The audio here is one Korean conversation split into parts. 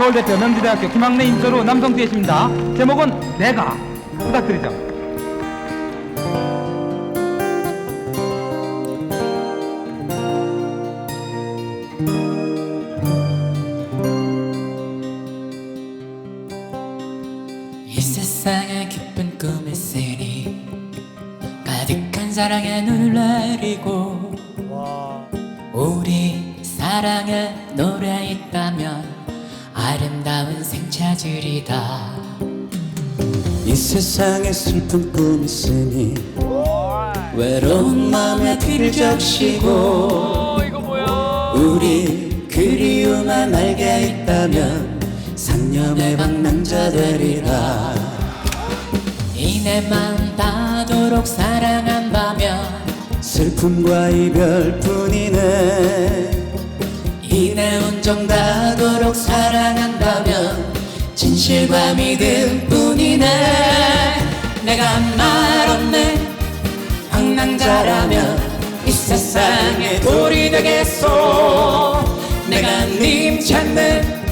서울대표 명지대학교 김학래 인서로 남성 듀엣입니다. 제목은 내가 부탁드리죠. 이 세상에 기쁜 꿈을 쓰니 가득한 사랑에 눈을 내리고 우리 사랑에 노래 아름다운 생차들이다. 이 세상에 슬픈 꿈이 있으니 외로운 마음에 뒤를 적시고 우리 그리움만 알게 있다면 상념의 방랑자 되리라. 이내 맘 닿도록 사랑한다면 슬픔과 이별뿐이네. 이내 온정 닿 진실과 믿음뿐이네. 내가 말 없는 방랑자라면 이 세상에 돌이 되겠소. 내가 님 찾는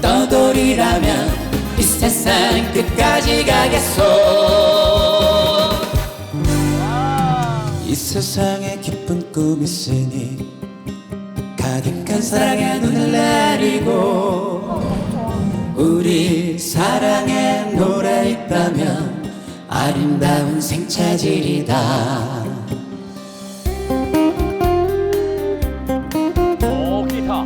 떠돌이라면 이 세상 끝까지 가겠소. 이 세상에 기쁜 꿈이 있으니 가득한 사랑에 눈을 내리고 우리 사랑에 노래 있다면 아름다운 생차질이다 오 기타.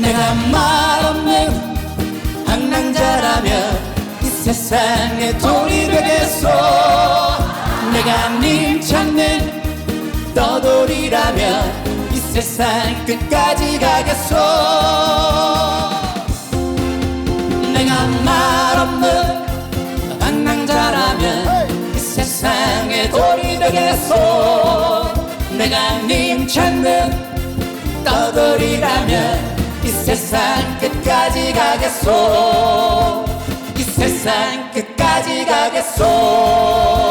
내가 말 없는 방랑자라면 이 세상에 돌이 되 겠소 내가 님 찾는 떠돌이라면 이 세상 끝까지 가겠소. 내가 말 없는 방랑자라면 이 세상에 돌이 되겠소. 내가 님 찾는 떠돌이라면 이 세상 끝까지 가겠소. 이 세상 끝까지 가겠소